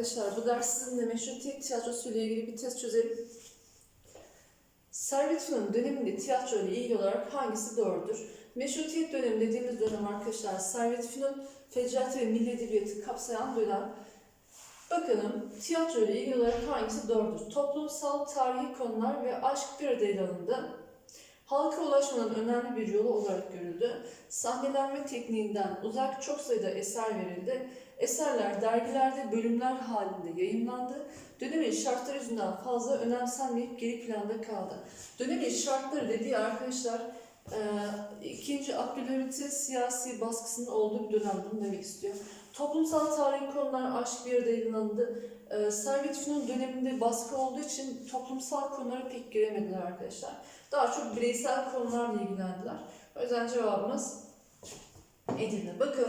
arkadaşlar. Bu ders sizinle meşrutiyet tiyatrosu ile ilgili bir test çözelim. Servet Fünun döneminde tiyatro ile ilgili olarak hangisi doğrudur? Meşrutiyet dönemi dediğimiz dönem arkadaşlar Servet Fünun Fecaati ve Milli Edebiyatı kapsayan dönem. Bakalım tiyatro ile ilgili olarak hangisi doğrudur? Toplumsal, tarihi konular ve aşk bir arada ele alındı. Ulaşmanın önemli bir yolu olarak görüldü. Sahnelenme tekniğinden uzak çok sayıda eser verildi. Eserler dergilerde bölümler halinde yayınlandı. Dönemin şartları yüzünden fazla önemsenmeyip geri planda kaldı. Dönemin şartları dediği arkadaşlar e, 2. Abdülhamit'in siyasi baskısının olduğu bir dönem bunu demek istiyor. Toplumsal tarihi konular aşk bir arada yayınlandı. E, Servet döneminde baskı olduğu için toplumsal konulara pek giremediler arkadaşlar. Daha çok bireysel konularla ilgilendiler. O yüzden cevabımız Edirne. Bakın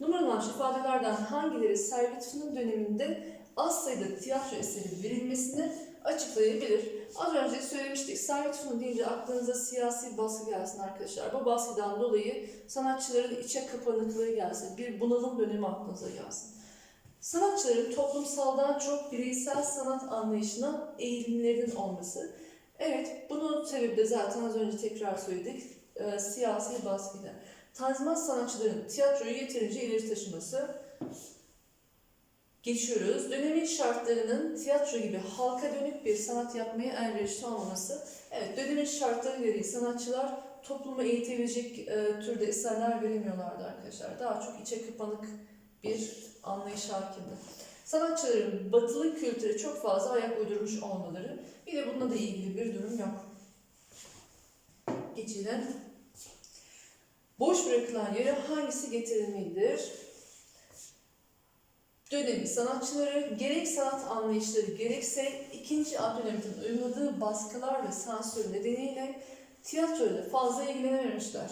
numaralanmış ifadelerden hangileri Servet döneminde az sayıda tiyatro eseri verilmesini açıklayabilir? Az önce söylemiştik. Servet Fünun deyince aklınıza siyasi baskı gelsin arkadaşlar. Bu baskıdan dolayı sanatçıların içe kapanıklığı gelsin. Bir bunalım dönemi aklınıza gelsin. Sanatçıların toplumsaldan çok bireysel sanat anlayışına eğilimlerinin olması. Evet, bunun sebebi de zaten az önce tekrar söyledik. E, siyasi baskıyla. Tanzimat sanatçıların tiyatroyu yeterince ileri taşıması. Geçiyoruz. Dönemin şartlarının tiyatro gibi halka dönük bir sanat yapmaya elverişli olmaması. Evet, dönemin şartları gereği sanatçılar toplumu eğitebilecek e, türde eserler veremiyorlardı arkadaşlar. Daha çok içe kapanık bir anlayış hakimdi. Sanatçıların batılı kültüre çok fazla ayak uydurmuş olmaları. Bir de bununla da ilgili bir durum yok. Geçelim. Boş bırakılan yere hangisi getirilmelidir? Dönemi sanatçıları gerek sanat anlayışları gerekse 2. Abdülhamit'in uyguladığı baskılar ve sansür nedeniyle tiyatroyla fazla ilgilenememişler.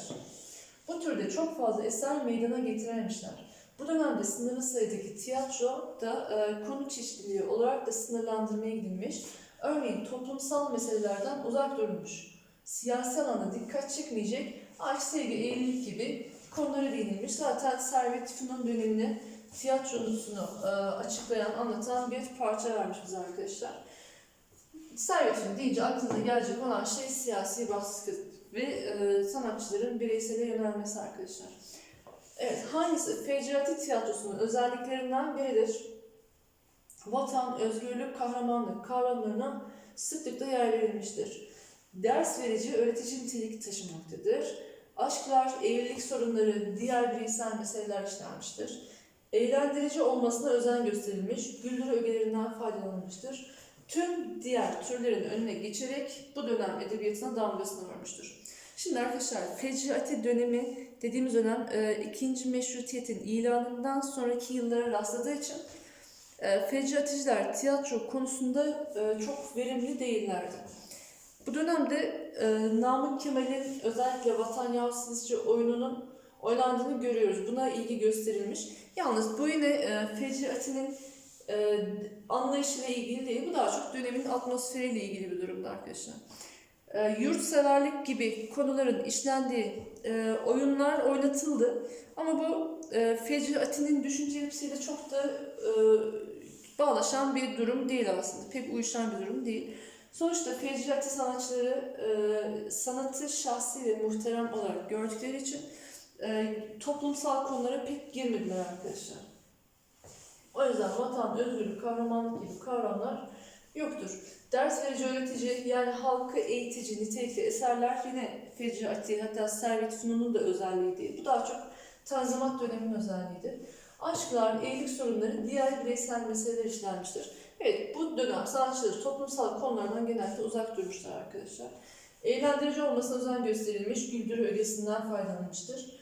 Bu türde çok fazla eser meydana getirememişler. Bu dönemde sınırlı sayıdaki tiyatro da e, konu çeşitliliği olarak da sınırlandırmaya gidilmiş. Örneğin toplumsal meselelerden uzak durulmuş. Siyasi alanda dikkat çekmeyecek aşk, sevgi, evlilik gibi konulara değinilmiş. Zaten Servet Fünun dönemini tiyatrosunu e, açıklayan, anlatan bir parça vermiş bize arkadaşlar. Servet Fünun deyince aklınıza gelecek olan şey siyasi baskı ve e, sanatçıların bireysele yönelmesi arkadaşlar. Evet, hangisi Fecrati tiyatrosunun özelliklerinden biridir? Vatan, özgürlük, kahramanlık kavramlarına sıklıkla yer verilmiştir. Ders verici, öğretici nitelik taşımaktadır. Aşklar, evlilik sorunları, diğer bireysel meseleler işlenmiştir. Eğlendirici olmasına özen gösterilmiş, güldürü ögelerinden faydalanılmıştır. Tüm diğer türlerin önüne geçerek bu dönem edebiyatına damgasını vurmuştur. Şimdi arkadaşlar Fecrati dönemi dediğimiz dönem e, ikinci meşrutiyetin ilanından sonraki yıllara rastladığı için e, Fecraticiler tiyatro konusunda e, çok verimli değillerdi. Bu dönemde e, Namık Kemal'in özellikle Vatan Yavsizce oyununun oynandığını görüyoruz. Buna ilgi gösterilmiş. Yalnız bu yine e, Fecrati'nin e, anlayışıyla ilgili değil. Bu daha çok dönemin atmosferiyle ilgili bir durumda arkadaşlar. E, yurtseverlik gibi konuların işlendiği e, oyunlar oynatıldı. Ama bu e, Fecrati'nin düşünce yapısıyla çok da e, bağlaşan bir durum değil aslında. Pek uyuşan bir durum değil. Sonuçta Fecrati sanatçıları e, sanatı şahsi ve muhterem olarak gördükleri için e, toplumsal konulara pek girmediler arkadaşlar. O yüzden vatan, özgürlük, kahramanlık gibi kavramlar yoktur. Ders verici, öğretici yani halkı eğitici nitelikli eserler yine Fecrati hatta Servet Fünun'un da özelliği değil. Bu daha çok Tanzimat döneminin özelliğidir. Aşklar, evlilik sorunları, diğer bireysel meseleler işlenmiştir. Evet, bu dönem sanatçıları toplumsal konulardan genelde uzak durmuşlar arkadaşlar. Eğlendirici olmasına özen gösterilmiş, güldürü ögesinden faydalanmıştır.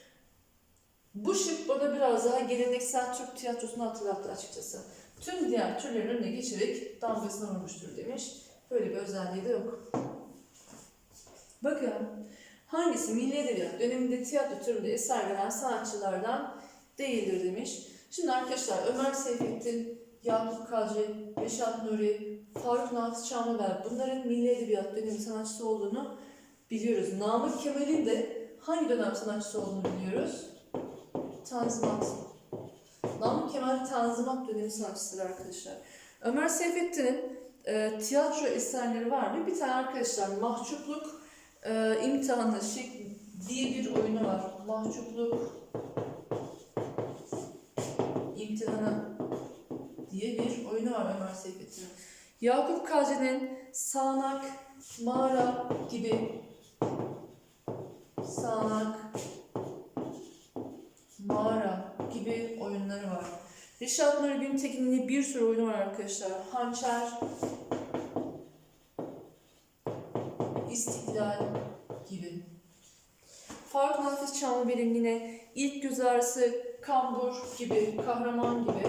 Bu şık bana biraz daha geleneksel Türk tiyatrosunu hatırlattı açıkçası. Tüm diğer türlerin önüne geçerek damgasını vurmuştur demiş. Böyle bir özelliği de yok. Bakın, hangisi milli edebiyat döneminde tiyatro türünde eser veren sanatçılardan değildir demiş. Şimdi arkadaşlar Ömer Seyfettin, Yakup Kadri, Reşat Nuri, Faruk Nafiz Çamlıbel bunların milli edebiyat dönemi sanatçısı olduğunu biliyoruz. Namık Kemal'in de hangi dönem sanatçısı olduğunu biliyoruz? Tanzimat. Namık Kemal Tanzimat dönemi sanatçısıdır arkadaşlar. Ömer Seyfettin'in e, tiyatro eserleri var mı? Bir tane arkadaşlar Mahcupluk e, imtihanı şey, diye bir oyunu var. Mahcupluk imtihanı diye bir oyunu var Ömer Seyfettin'in. Yakup Kadri'nin Sağnak, Mağara gibi Reşat Nuri Güntekin'in bir sürü oyunu var arkadaşlar. Hançer, İstiklal gibi. Faruk Nafiz Çamlıbel'in yine ilk göz ağrısı, kambur gibi, kahraman gibi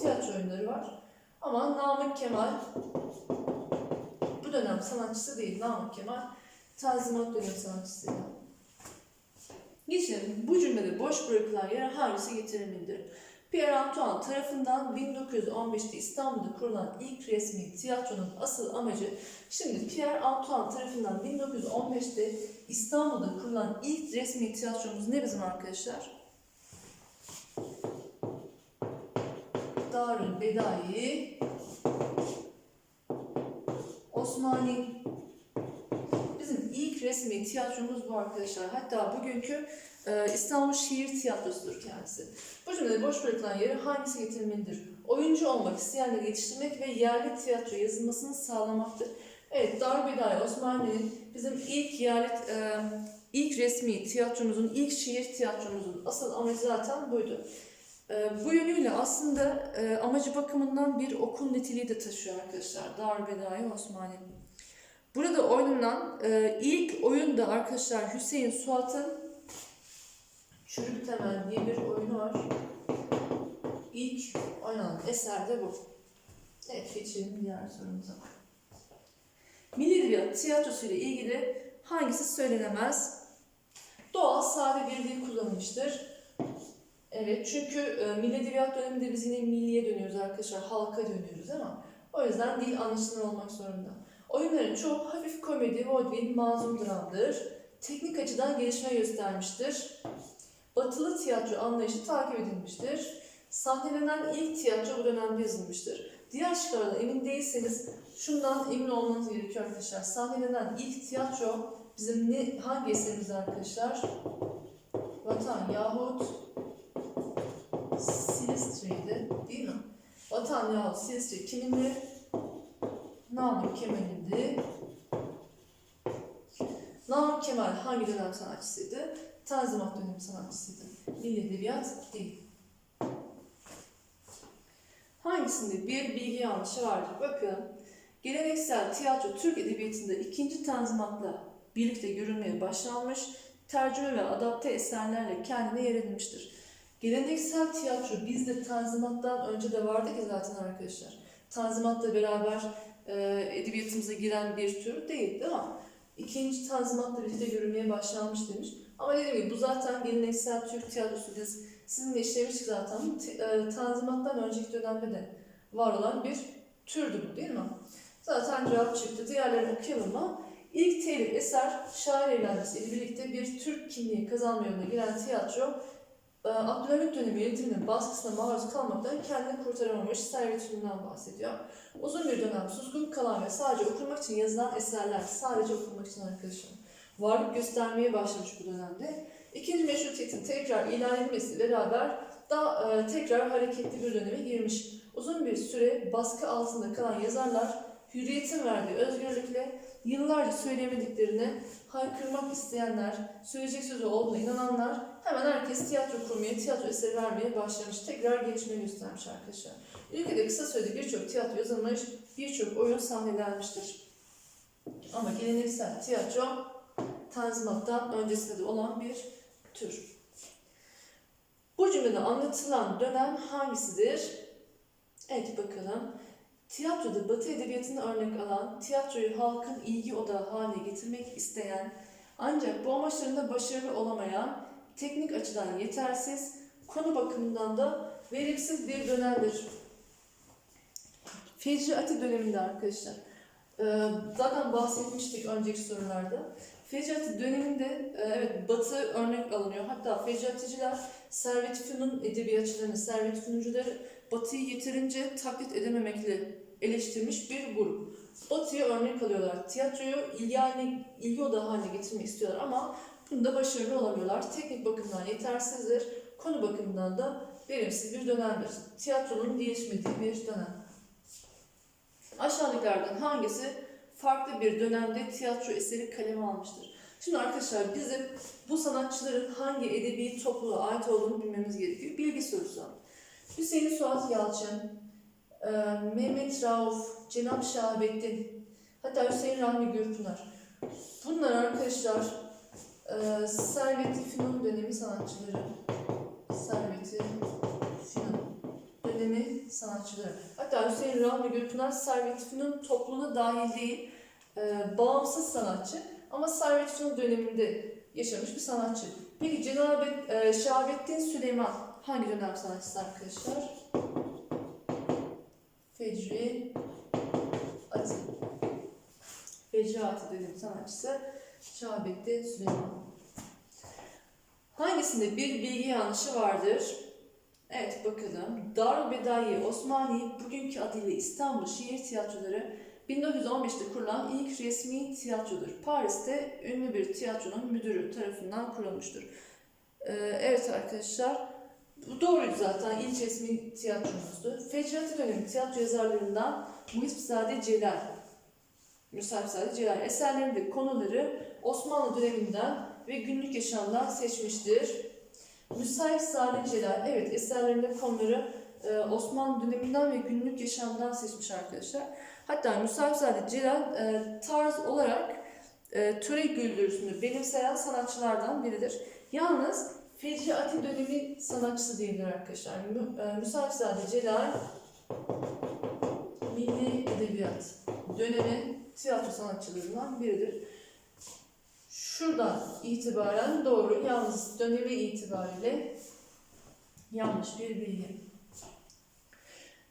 tiyatro oyunları var. Ama Namık Kemal bu dönem sanatçısı değil. Namık Kemal Tanzimat dönemi sanatçısıydı. Geçelim. Bu cümlede boş bırakılan yere hangisi getirilmelidir? Pierre Antoine tarafından 1915'te İstanbul'da kurulan ilk resmi tiyatronun asıl amacı, şimdi Pierre Antoine tarafından 1915'te İstanbul'da kurulan ilk resmi tiyatromuz ne bizim arkadaşlar? Darül Bedai Osmani ilk resmi tiyatromuz bu arkadaşlar. Hatta bugünkü e, İstanbul Şiir Tiyatrosu'dur kendisi. Bu cümlede boş bırakılan yere hangisi getirilmelidir? Oyuncu olmak isteyenleri yetiştirmek ve yerli tiyatro yazılmasını sağlamaktır. Evet, Darbedai Osmani'nin bizim ilk yerli, e, ilk resmi tiyatromuzun, ilk şiir tiyatromuzun asıl amacı zaten buydu. E, bu yönüyle aslında e, amacı bakımından bir okul niteliği de taşıyor arkadaşlar. Darbedai Osmani. Burada oynanan e, ilk oyun da arkadaşlar Hüseyin Suat'ın Çürük Temel diye bir oyunu var. İlk oynanan eser de bu. Evet geçelim diğer sorumuza. Edebiyat tiyatrosu ile ilgili hangisi söylenemez? Doğal, sade bir dil kullanılmıştır. Evet çünkü e, Milli Edebiyat döneminde biz yine milliye dönüyoruz arkadaşlar, halka dönüyoruz ama o yüzden dil anlaşılır olmak zorunda. Oyunların çoğu hafif komedi, vaudeville, mazlum dramdır. Teknik açıdan gelişme göstermiştir. Batılı tiyatro anlayışı takip edilmiştir. Sahnelenen ilk tiyatro bu dönemde yazılmıştır. Diğer şıklardan emin değilseniz şundan emin olmanız gerekiyor arkadaşlar. Sahnelenen ilk tiyatro bizim ne, hangi eserimiz arkadaşlar? Vatan yahut Silistre'ydi değil mi? Vatan yahut Silistre kimindi? Namık Kemal'indi. Namık Kemal hangi dönem sanatçısıydı? Tanzimat dönemi sanatçısıydı. Milli Edebiyat değil. Hangisinde bir bilgi yanlışı vardır? Bakın. Geleneksel tiyatro Türk Edebiyatı'nda ikinci Tanzimat'la birlikte görülmeye başlanmış, tercüme ve adapte eserlerle kendine yer edinmiştir. Geleneksel tiyatro bizde Tanzimat'tan önce de vardı ki zaten arkadaşlar. Tanzimat'la beraber e, edebiyatımıza giren bir tür değildi ama ikinci Tanzimat'la birlikte görülmeye başlanmış demiş. Ama dediğim gibi bu zaten geleneksel Türk tiyatrosu biz sizinle işlemiştik zaten. E, Tanzimat'tan önceki dönemde de var olan bir türdü bu değil mi? Zaten cevap çıktı. Diğerlerini okuyalım mı? İlk telif eser şair evlenmesiyle birlikte bir Türk kimliği kazanma yoluna giren tiyatro Abdülhamit dönemi yönetiminin baskısına maruz kalmaktan kendini kurtaramamış servetünden bahsediyor. Uzun bir dönem suskun kalan ve sadece okunmak için yazılan eserler, sadece okunmak için arkadaşım, varlık göstermeye başlamış bu dönemde. İkinci meşrutiyetin tekrar ilan edilmesiyle beraber daha e, tekrar hareketli bir döneme girmiş. Uzun bir süre baskı altında kalan yazarlar hürriyetin verdiği özgürlükle yıllarca söyleyemediklerini haykırmak isteyenler, söyleyecek sözü olduğuna inananlar hemen herkes tiyatro kurmaya, tiyatro eseri vermeye başlamış. Tekrar gelişme göstermiş arkadaşlar. Ülkede kısa sürede birçok tiyatro yazılmış, birçok oyun sahnelenmiştir. Ama geleneksel tiyatro Tanzimat'tan öncesinde de olan bir tür. Bu cümlede anlatılan dönem hangisidir? Evet bakalım. Tiyatroda Batı edebiyatını örnek alan, tiyatroyu halkın ilgi odağı haline getirmek isteyen, ancak bu amaçlarında başarılı olamayan, teknik açıdan yetersiz, konu bakımından da verimsiz bir dönemdir. Fecri Ati döneminde arkadaşlar. Ee, zaten bahsetmiştik önceki sorularda. Fecri Ati döneminde e, evet Batı örnek alınıyor. Hatta Fecri Aticiler Servet Fünun edebiyatçılarını, Servet Fünuncuları Batı'yı yeterince taklit edememekle eleştirmiş bir grup. Batı'ya örnek alıyorlar. Tiyatroyu ilgi, haline, ilgi odağı haline getirmek istiyorlar ama bunda başarılı olamıyorlar. Teknik bakımdan yetersizdir, konu bakımından da verimsiz bir dönemdir. Tiyatronun gelişmediği bir dönem. Aşağıdakilerden hangisi farklı bir dönemde tiyatro eseri kaleme almıştır? Şimdi arkadaşlar bizim bu sanatçıların hangi edebi topluluğa ait olduğunu bilmemiz gerekiyor. Bilgi sorusu. Hüseyin Suat Yalçın, e, Mehmet Rauf, Cenap Şahabettin, hatta Hüseyin Rahmi Gürpınar. Bunlar arkadaşlar e, Servet-i Fünun dönemi sanatçıları. Servet-i Fünun dönemi sanatçıları. Hatta Hüseyin Rahmi Gürpınar Servet-i Fünun topluluğuna dahil değil, e, bağımsız sanatçı ama Servet-i Fünun döneminde yaşamış bir sanatçı. Peki Cenab-ı e, Şahabettin Süleyman hangi dönem sanatçısı arkadaşlar? Fecri Ati. Fecri Ati dönemi sanatçısı Şahabettin Süleyman. Hangisinde bir bilgi yanlışı vardır? Evet bakalım. Darül Bedaiye Osmaniye bugünkü adıyla İstanbul Şehir Tiyatroları 1915'te kurulan ilk resmi tiyatrodur. Paris'te ünlü bir tiyatronun müdürü tarafından kurulmuştur. Ee, evet arkadaşlar, bu doğruydu zaten ilk resmi tiyatromuzdu. Fecrati dönemi tiyatro yazarlarından Muhipzade Celal, Muhipzade Celal eserlerinde konuları Osmanlı döneminden ve günlük yaşamdan seçmiştir. Müsait Celal, evet eserlerinde konuları e, Osmanlı döneminden ve günlük yaşamdan seçmiş arkadaşlar. Hatta Müsahipzade Celal e, tarz olarak e, töre güldürüsünü benimseyen sanatçılardan biridir. Yalnız Fecri Ati dönemi sanatçısı değildir arkadaşlar. Mü, e, Celal Milli Edebiyat dönemi tiyatro sanatçılarından biridir. Şuradan itibaren doğru, yalnız dönemi itibariyle yanlış bir bilgi.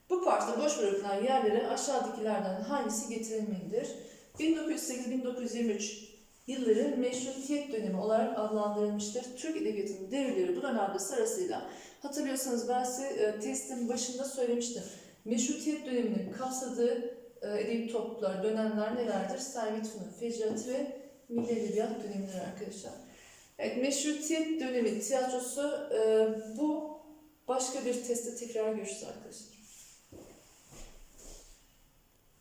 Bu parkta boş bırakılan yerlere aşağıdakilerden hangisi getirilmelidir? 1908-1923 yılları meşrutiyet dönemi olarak adlandırılmıştır. Türk Edebiyatı'nın devirleri bu dönemde sırasıyla hatırlıyorsanız ben size e, testin başında söylemiştim. Meşrutiyet döneminin kapsadığı e, edebi topluluklar, dönemler nelerdir? Servet Fünun, Fecrati ve Milli Edebiyat dönemidir arkadaşlar. Evet, Meşrutiyet dönemi tiyatrosu e, bu başka bir testte tekrar görüşürüz arkadaşlar.